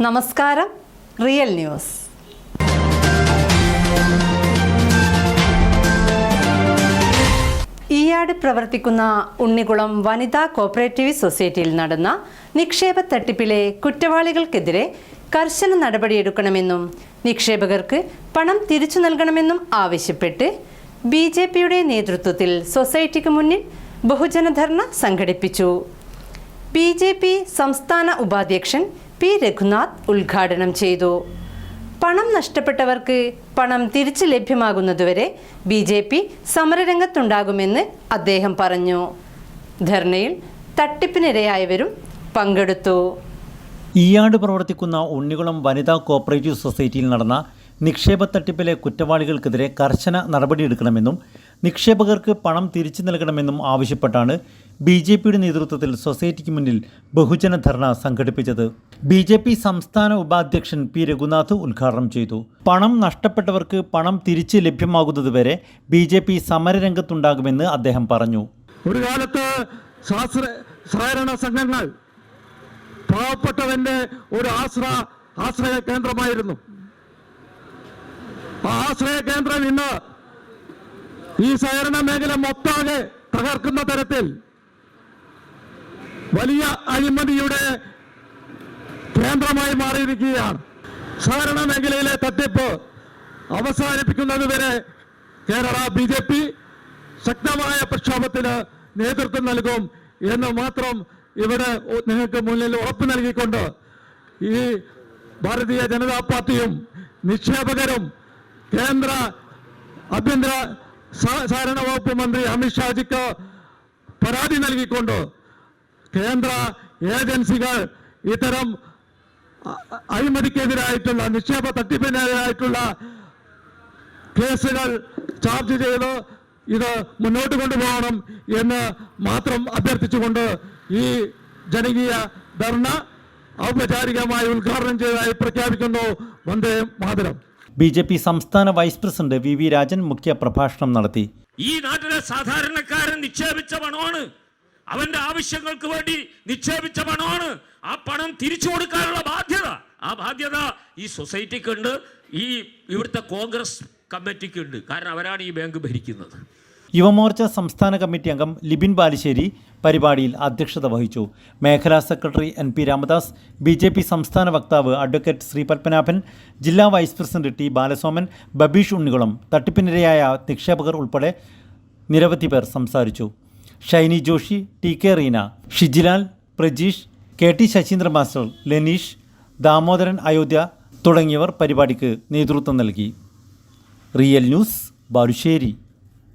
നമസ്കാരം real news. Eeyad പ്രവർത്തിക്കുന്ന ഉണ്ണികുളം വനിതാ കോപ്പറേറ്റീവ് സൊസൈറ്റിയിൽ നടന്ന നിക്ഷേപ തട്ടിപ്പിലെ കുറ്റവാളികൾക്കെതിരെ കർശന നടപടിയെടുക്കണമെന്നും നിക്ഷേപകർക്ക് പണം തിരിച്ചു നൽകണമെന്നും ആവശ്യപ്പെട്ട് ബി ജെ പിയുടെ നേതൃത്വത്തിൽ സൊസൈറ്റിക്ക് മുന്നിൽ ബഹുജനധർണ സംഘടിപ്പിച്ചു. ബി ജെ പി സംസ്ഥാന ഉപാധ്യക്ഷൻ പി രഘുനാഥ് ഉദ്ഘാടനം ചെയ്തു. പണം നഷ്ടപ്പെട്ടവർക്ക് പണം തിരിച്ചു ലഭ്യമാകുന്നതുവരെ ബി ജെ പി സമരരംഗത്തുണ്ടാകുമെന്ന് അദ്ദേഹം പറഞ്ഞു. ധർണയിൽ തട്ടിപ്പിനിരയായവരും പങ്കെടുത്തു. ഈയാട് പ്രവർത്തിക്കുന്ന ഉണ്ണികുളം വനിതാ കോപ്പറേറ്റീവ് സൊസൈറ്റിയിൽ നടന്ന നിക്ഷേപ തട്ടിപ്പിലെ കുറ്റവാളികൾക്കെതിരെ കർശന നടപടിയെടുക്കണമെന്നും നിക്ഷേപകർക്ക് പണം തിരിച്ചു നൽകണമെന്നും ആവശ്യപ്പെട്ടാണ് ബി ജെ പിയുടെ നേതൃത്വത്തിൽ സൊസൈറ്റിക്ക് മുന്നിൽ ബഹുജന ധർണ സംഘടിപ്പിച്ചത്. ബി ജെ പി സംസ്ഥാന ഉപാധ്യക്ഷൻ പി രഘുനാഥ് ഉദ്ഘാടനം ചെയ്തു. പണം നഷ്ടപ്പെട്ടവർക്ക് പണം തിരിച്ച് ലഭ്യമാകുന്നതുവരെ ബി ജെ പി സമരരംഗത്തുണ്ടാകുമെന്ന് അദ്ദേഹം പറഞ്ഞു. ഒരു കാലത്ത് സംഘങ്ങൾ പാവപ്പെട്ടവന്റെ ഒരു ആശ്ര ആശ്രയ കേന്ദ്രമായിരുന്നു. ആശ്രയ കേന്ദ്രം ഇന്ന് ഈ സഹകരണ മേഖല മൊത്താകെ തകർക്കുന്ന തരത്തിൽ വലിയ അഴിമതിയുടെ കേന്ദ്രമായി മാറിയിരിക്കുകയാണ്. സഹകരണ മേഖലയിലെ തട്ടിപ്പ് അവസാനിപ്പിക്കുന്നതുവരെ കേരള ബി ജെ പി ശക്തമായ പ്രക്ഷോഭത്തിന് നേതൃത്വം നൽകും എന്ന് മാത്രം ഇവിടെ നിങ്ങൾക്ക് മുന്നിൽ ഉറപ്പ് നൽകിക്കൊണ്ട് ഈ ഭാരതീയ ജനതാ പാർട്ടിയും നിക്ഷേപകരും കേന്ദ്ര ആഭ്യന്തര സഹകരണ വകുപ്പ് മന്ത്രി അമിത്ഷാജിക്ക് പരാതി നൽകിക്കൊണ്ട് കേന്ദ്ര ഏജൻസികൾ ഇത്തരം അഴിമതിക്കെതിരായിട്ടുള്ള നിക്ഷേപ തട്ടിപ്പിനെതിരായിട്ടുള്ള കേസുകൾ ചാർജ് ചെയ്ത് ഇത് മുന്നോട്ട് കൊണ്ടുപോകണം എന്ന് മാത്രം അഭ്യർത്ഥിച്ചുകൊണ്ട് ഈ ജനകീയ ധർണ ഔപചാരികമായി ഉദ്ഘാടനം ചെയ്തതായി പ്രഖ്യാപിക്കുന്നു Vande Mataram. B J P സംസ്ഥാന vice president V V Rajan മുഖ്യ പ്രഭാഷണം നടത്തി. ഈ നാട്ടിലെ സാധാരണക്കാരൻ നിക്ഷേപിച്ച പണമാണ്. അവന്റെ ആവശ്യങ്ങൾക്ക് വേണ്ടി നിക്ഷേപിച്ച പണമാണ്. ആ പണം തിരിച്ചു കൊടുക്കാനുള്ള ബാധ്യത. ആ ബാധ്യത ഈ സൊസൈറ്റിക്കുണ്ട് ഈ ഇവിടുത്തെ കോൺഗ്രസ് കമ്മിറ്റിക്കുണ്ട് കാരണം അവരാണ് ഈ ബാങ്ക് ഭരിക്കുന്നത്. യുവമോർച്ച സംസ്ഥാന കമ്മിറ്റി അംഗം ലിബിൻ ബാലിശ്ശേരി പരിപാടിയിൽ അധ്യക്ഷത വഹിച്ചു. മേഖലാ secretary N P Ramadas B J P സംസ്ഥാന വക്താവ് അഡ്വക്കേറ്റ് ശ്രീ പത്മനാഭൻ ജില്ലാ vice president T Balasoman Babeesh Unnikulam തട്ടിപ്പിനിരയായ നിക്ഷേപകർ ഉൾപ്പെടെ നിരവധി പേർ സംസാരിച്ചു. Shiny Joshy T K Reena Shijilal Prajeesh K T Sasheendra master Leneesh Damodaran Ayodhya തുടങ്ങിയവർ പരിപാടിക്ക് നേതൃത്വം നൽകി. Real News Balussery.